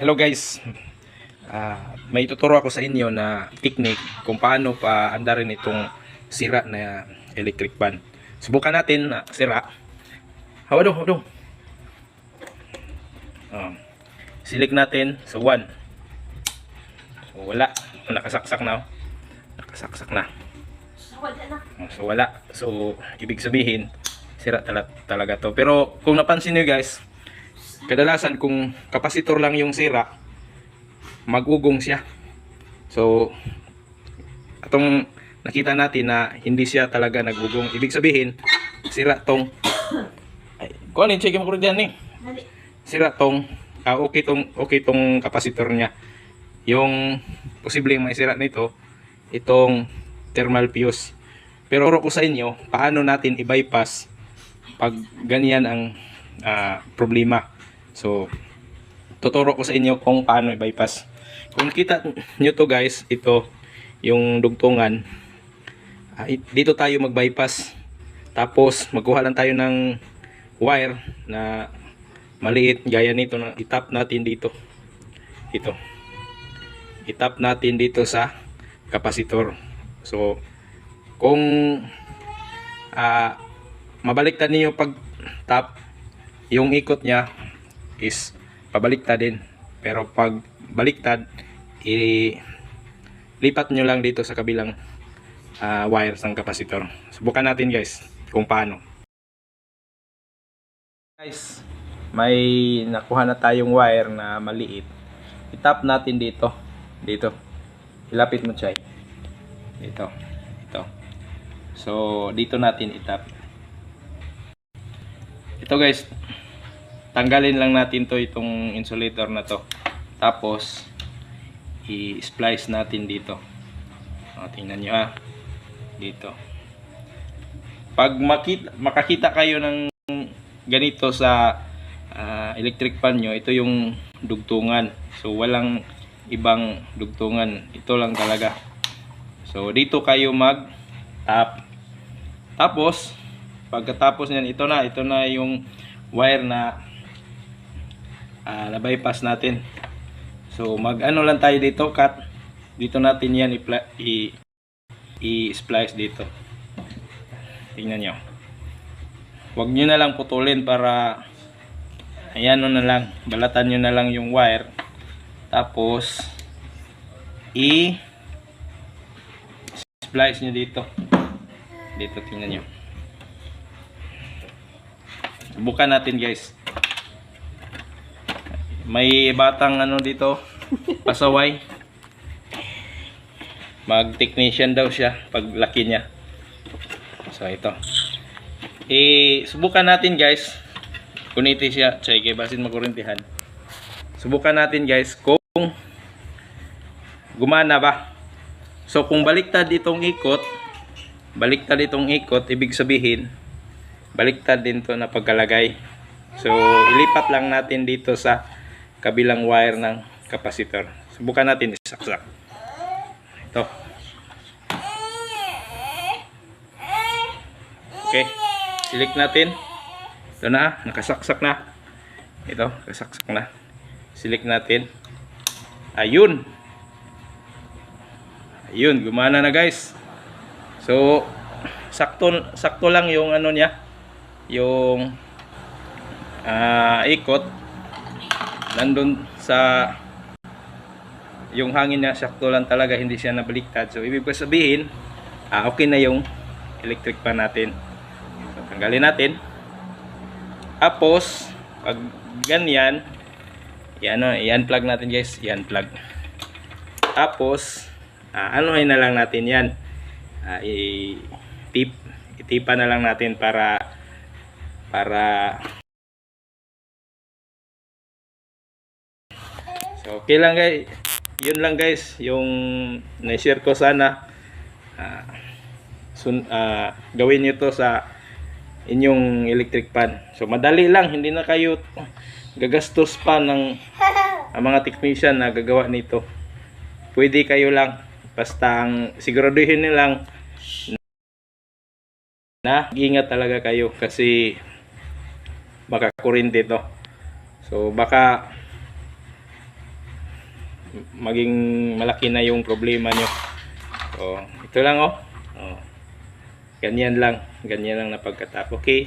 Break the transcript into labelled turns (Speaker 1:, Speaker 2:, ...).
Speaker 1: Hello guys. Ah, may tuturo ako sa inyo na technique kung paano pa andarin itong sira na electric fan. Subukan natin na sira. Hawa hawa dong. Ah, select natin sa 1. So wala, nakasaksak na. oh. Nakasaksak na.
Speaker 2: Na.
Speaker 1: So wala. So ibig sabihin sira tala- talaga to. Pero kung napansin niyo guys, kadalasan kung kapasitor lang yung sira, magugong siya. So atong nakita natin na hindi siya talaga nagugong. Ibig sabihin, sira tong ay, yung check mo ko dyan eh. Sira tong ah, okay tong okay tong kapasitor niya. Yung posibleng may sira nito itong thermal fuse. Pero turo ko sa inyo paano natin i-bypass pag ganyan ang ah, problema. So tuturo ko sa inyo kung paano i-bypass. Kung kita nyo to guys, ito yung dugtungan. Ah, dito tayo mag-bypass. Tapos magkuha lang tayo ng wire na maliit gaya nito na itap natin dito. Ito. Itap natin dito sa kapasitor. So kung ah mabaliktad niyo pag tap yung ikot niya is pabaliktad din. Pero pag baliktad i lipat nyo lang dito sa kabilang ah, wires ng kapasitor. Subukan natin guys kung paano. Guys, may nakuha na tayong wire na maliit. Itap natin dito. Dito. Ilapit mo, Chay. Dito. Ito. So, dito natin itap. Ito guys, tanggalin lang natin to itong insulator na to. Tapos, i-splice natin dito. O, tingnan nyo ha. Dito. Pag makita, makakita kayo ng ganito sa ah, electric fan nyo, ito yung dugtungan. So, walang ibang dugtungan. Ito lang talaga. So, dito kayo mag tap. Tapos, pagkatapos niyan, ito na. Ito na yung wire na ah, na-bypass natin. So, mag-ano lang tayo dito, cut. Dito natin yan i-splice dito. Tingnan nyo. Huwag nyo na lang putulin para ayan na lang. Balatan nyo na lang yung wire. Tapos i splice nyo dito. Dito tingnan nyo. Subukan natin guys. May batang ano dito, pasaway. Mag-technician daw siya pag laki niya. So ito. Eh, subukan natin guys. Kuniti siya. Kay basin makurintihan. Subukan natin guys kung gumana ba. So kung baliktad itong ikot, baliktad itong ikot, ibig sabihin, baliktad din to na pagkalagay. So ilipat lang natin dito sa kabilang wire ng kapasitor. Subukan natin isaksak. Ito. Okay. Select natin. Ito na, nakasaksak na. Ito, nakasaksak na. Select natin. Ayun. Ayun, gumana na guys. So, sakto sakto lang yung ano niya, yung ah, ikot nandun sa yung hangin niya sakto lang talaga hindi siya nabaliktad. So, ibig sabihin, ah, okay na yung electric pan natin. So, tanggalin natin. Tapos, pag ganyan, yan, i-unplug natin guys, i-unplug. Tapos, ah, anuhin na lang natin yan. Ah, i-tip, itipa na lang natin para para okay lang guys. Yun lang guys, yung na-share ko sana. Ah, sun, ah, gawin nyo to sa inyong electric pan. So, madali lang. Hindi na kayo gagastos pa ng ang mga technician na gagawa nito. Pwede kayo lang. Basta ang siguraduhin nyo lang na ingat talaga kayo kasi baka kurente to. So baka maging malaki na yung problema nyo. So, ito lang oh. oh. Ganyan lang. Ganyan lang na pagkatap. Okay?